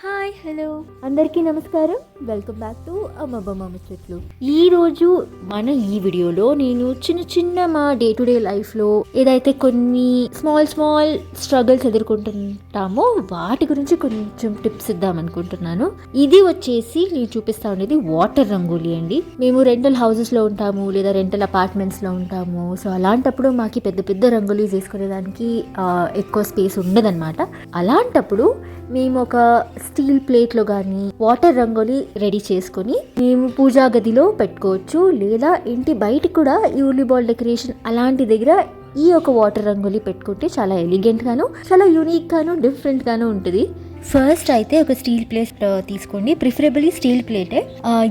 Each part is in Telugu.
Hi hello. అందరికీ నమస్కారం. వెల్కమ్ బ్యాక్ టు అమ్మమ్మ ముచ్చట్లు ఈ రోజు మన ఈ వీడియోలో నేను చిన్న చిన్న మా డే టు డే లైఫ్లో ఏదైతే కొన్ని స్మాల్ స్మాల్ స్ట్రగుల్స్ ఎదుర్కొంటుంటామో వాటి గురించి కొంచెం టిప్స్ ఇద్దాం అనుకుంటున్నాను. ఇది వచ్చేసి నేను చూపిస్తా ఉండేది వాటర్ రంగోలీ అండి. మేము రెంటల్ హౌసెస్లో ఉంటాము లేదా రెంటల్ అపార్ట్మెంట్స్లో ఉంటాము. సో అలాంటప్పుడు మాకు పెద్ద పెద్ద రంగోలీస్ వేసుకునేదానికి ఆ, ఎక్కువ స్పేస్ ఉండదన్నమాట. అలాంటప్పుడు మేము ఒక స్టీల్ ప్లేట్లో కానీ వాటర్ రంగోలి రెడీ చేసుకొని మేము పూజా గదిలో పెట్టుకోవచ్చు. లేదా ఇంటి బయట కూడా ఈ ఉల్లిబాల్ డెకరేషన్ అలాంటి దగ్గర ఈ ఒక వాటర్ రంగోలి పెట్టుకుంటే చాలా ఎలిగెంట్ గాను చాలా యూనిక్ గాను డిఫరెంట్ గాను ఉంటుంది. ఫస్ట్ అయితే ఒక స్టీల్ ప్లేట్ తీసుకోండి. ప్రిఫరబుల్లీ స్టీల్ ప్లేటే.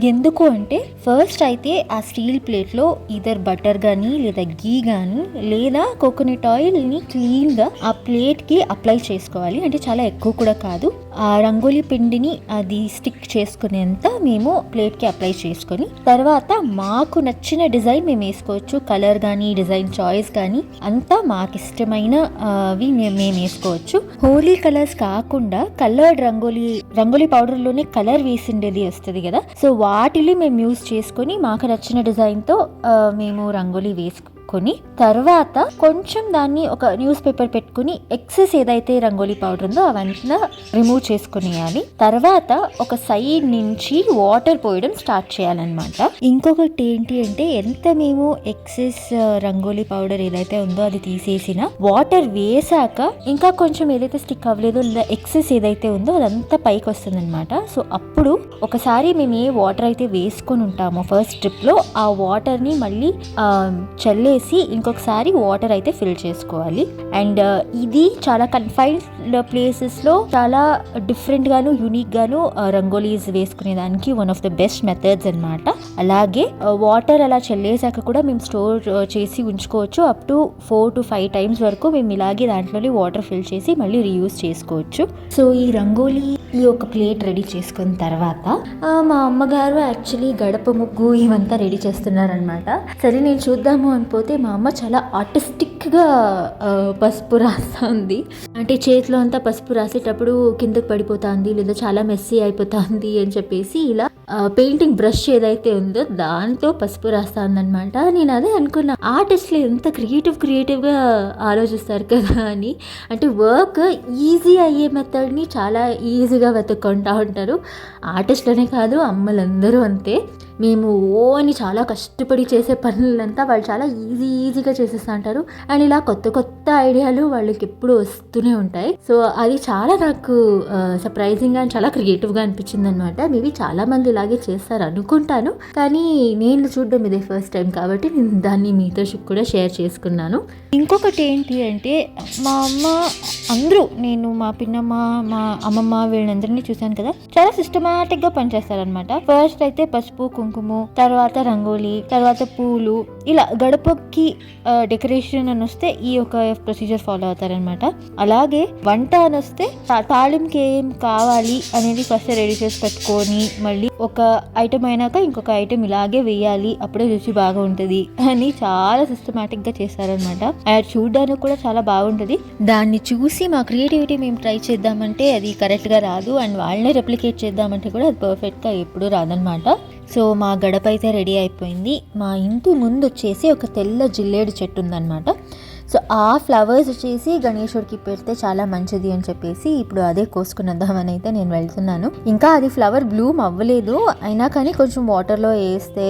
ఎందుకు అంటే ఫస్ట్ అయితే ఆ స్టీల్ ప్లేట్లో ఇదర్ బటర్ కానీ లేదా గీ కానీ లేదా కోకోనట్ ఆయిల్ని క్లీన్గా ఆ ప్లేట్కి అప్లై చేసుకోవాలి. అంటే చాలా ఎక్కువ కూడా కాదు. రంగోలీ పిండిని అది స్టిక్ చేసుకునేంత మేము ప్లేట్కి అప్లై చేసుకొని తర్వాత మాకు నచ్చిన డిజైన్ మేము వేసుకోవచ్చు. కలర్ కానీ డిజైన్ చాయిస్ కానీ అంతా మాకు ఇష్టమైన అవి మేము మేము వేసుకోవచ్చు. హోలీ కలర్స్ కాకుండా కలర్డ్ రంగోలీ రంగోలీ పౌడర్లోనే కలర్ వేసిండేది వస్తుంది కదా. సో వాటిని మేము యూస్ చేసుకొని మాకు నచ్చిన డిజైన్తో మేము రంగోలీ పెట్టుకొని తర్వాత కొంచెం దాన్ని ఒక న్యూస్ పేపర్ పెట్టుకుని ఎక్సెస్ ఏదైతే రంగోలీ పౌడర్ ఉందో అవన్నీ రిమూవ్ చేసుకునేయాలి. తర్వాత ఒక సైడ్ నుంచి వాటర్ పోయడం స్టార్ట్ చేయాలన్నమాట. ఇంకొకటి ఏంటి అంటే ఎంత మేము ఎక్సెస్ రంగోలీ పౌడర్ ఏదైతే ఉందో అది తీసేసిన వాటర్ వేసాక ఇంకా కొంచెం ఏదైతే స్టిక్ అవ్వలేదో లేదా ఎక్సెస్ ఏదైతే ఉందో అదంతా పైకి వస్తుంది అనమాట సో అప్పుడు ఒకసారి మేము ఏ వాటర్ అయితే వేసుకొని ఉంటామో ఫస్ట్ ట్రిప్లో ఆ వాటర్ని మళ్ళీ చల్లే చల్లేసి ఇంకొకసారి వాటర్ అయితే ఫిల్ చేసుకోవాలి. అండ్ uh, ఇది చాలా కన్ఫైన్డ్ ప్లేసెస్లో చాలా డిఫరెంట్ గాను యూనిక్ గాను uh, rangolis వేసుకునేదానికి one of the best methods అన్నమాట. అలాగే uh, వాటర్ అలా చెల్లేసాక కూడా మేము స్టోర్ చేసి ఉంచుకోవచ్చు. Up to four to five times వరకు మేము ఇలాగే దాంట్లోనే వాటర్ ఫిల్ చేసి మళ్ళీ రీయూస్ చేసుకోవచ్చు. సో ఈ రంగోలీ ఈ ఒక ప్లేట్ రెడీ చేసుకున్న తర్వాత మా అమ్మగారు యాక్చువల్లీ గడప ముగ్గు ఇవంతా రెడీ చేస్తున్నారనమాట సరే నేను చూద్దాము అనిపోతే మా అమ్మ చాలా ఆర్టిస్టిక్గా పసుపు రాస్తుంది. అంటే చేతిలో అంతా పసుపు రాసేటప్పుడు కిందకి పడిపోతుంది లేదా చాలా మెస్సీ అయిపోతుంది అని చెప్పేసి ఇలా పెయింటింగ్ బ్రష్ ఏదైతే ఉందో దాంతో పసుపు రాస్తానమాట నేను అదే అనుకున్నా. ఆర్టిస్ట్లు ఎంత క్రియేటివ్ క్రియేటివ్గా ఆలోచిస్తారు కదా అని. అంటే వర్క్ ఈజీ అయ్యే మెథడ్ని చాలా ఈజీగా వెతుక్కుంటా ఉంటారు. ఆర్టిస్ట్లనే కాదు అమ్మలందరూ అంతే. మేము ఓ అని చాలా కష్టపడి చేసే పనులంతా వాళ్ళు చాలా ఈజీ ఈజీగా చేసేస్తా అంటారు. అండ్ ఇలా కొత్త కొత్త ఐడియాలు వాళ్ళకి ఎప్పుడు వస్తూనే ఉంటాయి. సో అది చాలా నాకు సర్ప్రైజింగ్ అండ్ చాలా క్రియేటివ్గా అనిపించింది అనమాట మేబీ చాలామంది ఇలాగే చేస్తారు అనుకుంటాను. కానీ నేను చూడడం ఇదే ఫస్ట్ టైం కాబట్టి నేను దాన్ని మీతో కూడా షేర్ చేసుకున్నాను. ఇంకొకటి ఏంటి అంటే మా అమ్మ అందరూ నేను మా పిన్నమ్మ మా అమ్మమ్మ వీళ్ళందరినీ చూశాను కదా. చాలా సిస్టమాటిక్గా పనిచేస్తారనమాట ఫస్ట్ అయితే పసుపు కుంకుమ తర్వాత రంగోలీ తర్వాత పూలు. ఇలా గడపకి డెకరేషన్ అని వస్తే ఈ ఒక ప్రొసీజర్ ఫాలో అవుతారనమాట అలాగే వంట అని వస్తే తాళింకి ఏం కావాలి అనేది ఫస్ట్ రెడీ చేసి పెట్టుకొని మళ్ళీ ఒక ఐటమ్ అయినాక ఇంకొక ఐటమ్ ఇలాగే వేయాలి అప్పుడే రుచి బాగా ఉంటుంది అని చాలా సిస్టమాటిక్గా చేస్తారనమాట అది చూడడానికి కూడా చాలా బాగుంటుంది. దాన్ని చూసి మా క్రియేటివిటీ మేము ట్రై చేద్దామంటే అది కరెక్ట్గా రాదు. అండ్ వాళ్ళనే రెప్లికేట్ చేద్దామంటే కూడా అది పర్ఫెక్ట్గా ఎప్పుడు రాదనమాట సో మా గడప అయితే రెడీ అయిపోయింది. మా ఇంటి ముందు వచ్చేసి ఒక తెల్ల జిల్లేడు చెట్టు ఉందన్నమాట. సో ఆ ఫ్లవర్స్ వచ్చేసి గణేశుడికి పెడితే చాలా మంచిది అని చెప్పేసి ఇప్పుడు అదే కోసుకుని వద్దామని అయితే నేను వెళ్తున్నాను. ఇంకా అది ఫ్లవర్ బ్లూమ్ అవ్వలేదు. అయినా కానీ కొంచెం వాటర్లో వేస్తే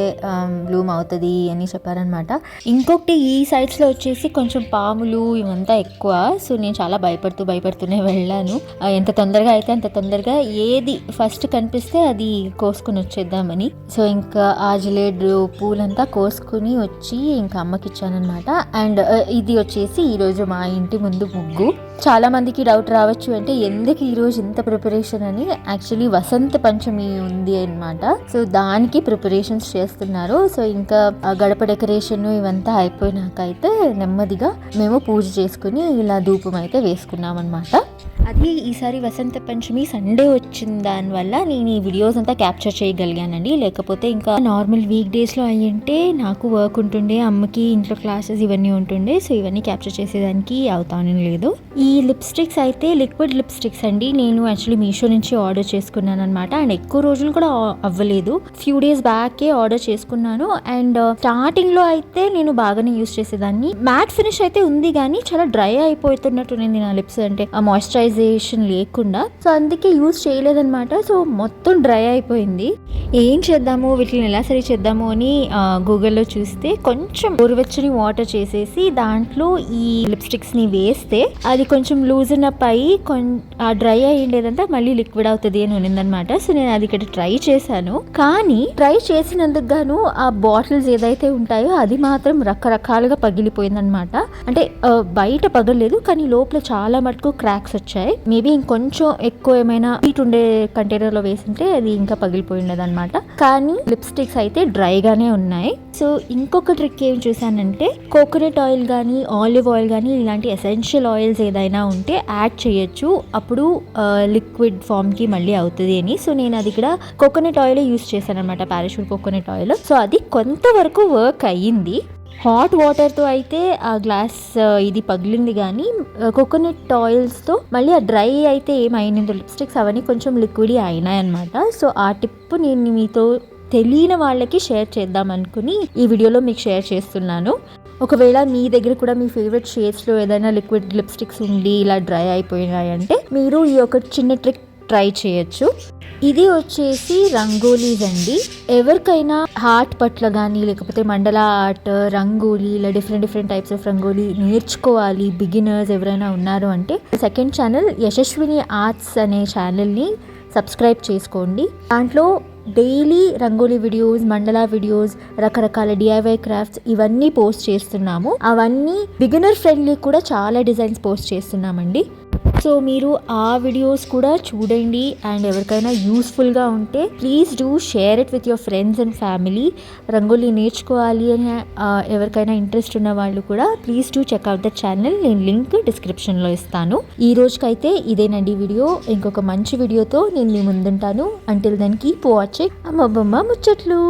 బ్లూమ్ అవుతుంది అని చెప్పారనమాట. ఇంకొకటి ఈ సైడ్స్లో వచ్చేసి కొంచెం పాములు ఇవంతా ఎక్కువ. సో నేను చాలా భయపడుతూ భయపడుతూనే వెళ్ళాను. ఎంత తొందరగా అయితే అంత తొందరగా ఏది ఫస్ట్ కనిపిస్తే అది కోసుకుని వచ్చేద్దామని. సో ఇంకా ఆ జిలేడ్ పూలంతా కోసుకుని వచ్చి ఇంకా అమ్మకి ఇచ్చానమాట అండ్ ఇది వచ్చేసి ఈరోజు మా ఇంటి ముందు ముగ్గు. చాలామందికి డౌట్ రావచ్చు అంటే ఎందుకు ఈరోజు ఇంత ప్రిపరేషన్ అని? యాక్చువల్లీ వసంత పంచమి ఉంది అన్నమాట. సో దానికి ప్రిపరేషన్స్ చేస్తున్నారు. సో ఇంకా గడప డెకరేషన్ ఇవంతా అయిపోయినాక అయితే నెమ్మదిగా మేము పూజ చేసుకుని ఇలా ధూపం అయితే వేసుకున్నాం అనమాట అది ఈసారి వసంత పంచమి సండే వచ్చిన దానివల్ల నేను ఈ వీడియోస్ అంతా క్యాప్చర్ చేయగలిగానండి. లేకపోతే ఇంకా నార్మల్ వీక్ డేస్లో అయ్యంటే నాకు వర్క్ ఉంటుండే అమ్మకి ఇంట్లో క్లాసెస్ ఇవన్నీ ఉంటుండే సో ఇవన్నీ క్యాప్చర్ చేసేదానికి అవుతాను లేదు. ఈ లిప్స్టిక్స్ అయితే లిక్విడ్ లిప్స్టిక్స్ అండి. నేను యాక్చువల్లీ మీషో నుంచి ఆర్డర్ చేసుకున్నాను అనమాట అండ్ ఎక్కువ రోజులు కూడా అవ్వలేదు. ఫ్యూ డేస్ బ్యాకే ఆర్డర్ చేసుకున్నాను. అండ్ uh, స్టార్టింగ్లో అయితే నేను బాగానే యూస్ చేసేదాన్ని. మ్యాట్ ఫినిష్ అయితే ఉంది కానీ చాలా డ్రై అయిపోతున్నట్టుంది నా లిప్స్ అంటే ఆ మాయిశ్చరైజేషన్ లేకుండా సో అందుకే యూస్ చేయలేదన్నమాట. సో మొత్తం డ్రై అయిపోయింది. ఏం చేద్దాము? వీటిని ఎలా సరి చేద్దాము అని గూగుల్లో చూస్తే కొంచెం గోరువెచ్చని వాటర్ చేసేసి దాంట్లో ఈ లిప్స్టిక్స్ని వేస్తే అది కొంచెం లూజన్ అప్ అయ్యి కొన్ ఆ డ్రై అయ్యిండేదంతా మళ్ళీ లిక్విడ్ అవుతుంది అని ఉన్నదన్నమాట. సో నేను అది ఇక్కడ ట్రై చేశాను. కానీ ట్రై చేసినందుకు గాను ఆ బాటిల్స్ ఏదైతే ఉంటాయో అది మాత్రం రకరకాలుగా పగిలిపోయిందనమాట అంటే బయట పగలలేదు కానీ లోపల చాలా మటుకు క్రాక్స్ వచ్చాయి. మేబీ ఇంకొంచెం ఎక్కువ ఏమైనా హీట్ ఉండే కంటైనర్లో వేసింటే అది ఇంకా పగిలిపోయి ఉండదు అనమాట కానీ లిప్స్టిక్స్ అయితే డ్రైగానే ఉన్నాయి. సో ఇంకొక ట్రిక్ ఏం చూసానంటే కోకోనట్ ఆయిల్ కానీ ఆలివ్ ఆయిల్ కానీ ఇలాంటి ఎసెన్షియల్ ఆయిల్స్ ఏదైనా ఉంటే యాడ్ చేయొచ్చు. అప్పుడు లిక్విడ్ ఫామ్కి మళ్ళీ అవుతుంది అని. సో నేను అది ఇక్కడ కోకోనట్ ఆయిల్ యూస్ చేశాను అనమాట పారాషూట్ కోకోనట్ ఆయిల్ సో అది కొంతవరకు వర్క్ అయ్యింది. హాట్ వాటర్తో అయితే ఆ గ్లాస్ ఇది పగిలింది కానీ కోకోనట్ ఆయిల్స్తో మళ్ళీ ఆ డ్రై అయితే ఏమైందో లిప్స్టిక్స్ అవన్నీ కొంచెం లిక్విడ్ అయినాయి అనమాట సో ఆ టిప్ నేను మీతో తెలియని వాళ్ళకి షేర్ చేద్దాం అనుకుని ఈ వీడియోలో మీకు షేర్ చేస్తున్నాను. ఒకవేళ మీ దగ్గర కూడా మీ ఫేవరెట్ షేడ్స్లో ఏదైనా లిక్విడ్ లిప్స్టిక్స్ ఉండి ఇలా డ్రై అయిపోయినాయంటే మీరు ఈ ఒక చిన్న ట్రిక్ ట్రై చేయొచ్చు. ఇది వచ్చేసి రంగోలీస్ అండి ఎవరికైనా హార్ట్ పట్ల కానీ లేకపోతే మండల ఆర్ట్ రంగోలీ ఇలా different different types of rangoli నేర్చుకోవాలి బిగినర్స్ ఎవరైనా ఉన్నారు అంటే సెకండ్ ఛానల్ యశస్విని ఆర్ట్స్ అనే ఛానల్ని సబ్స్క్రైబ్ చేసుకోండి. దాంట్లో daily rangoli videos mandala videos రకరకాల డిఐవై క్రాఫ్ట్స్ ఇవన్నీ పోస్ట్ చేస్తున్నాము. అవన్నీ బిగినర్ ఫ్రెండ్లీ కూడా చాలా డిజైన్స్ పోస్ట్ చేస్తున్నామండి. సో మీరు ఆ వీడియోస్ కూడా చూడండి అండ్ ఎవరికైనా యూస్ఫుల్గా ఉంటే please do share it with your friends and family rangoli నేర్చుకోవాలి అని ఎవరికైనా ఇంట్రెస్ట్ ఉన్న వాళ్ళు కూడా please do check out the channel నేను లింక్ డిస్క్రిప్షన్లో ఇస్తాను. ఈ రోజుకైతే ఇదేనండి వీడియో ఇంకొక మంచి వీడియోతో నేను మీ ముందుంటాను. అంటిల్ దెన్ కీప్ వాచింగ్ అమ్మబ్బమ్మ ముచ్చట్లు.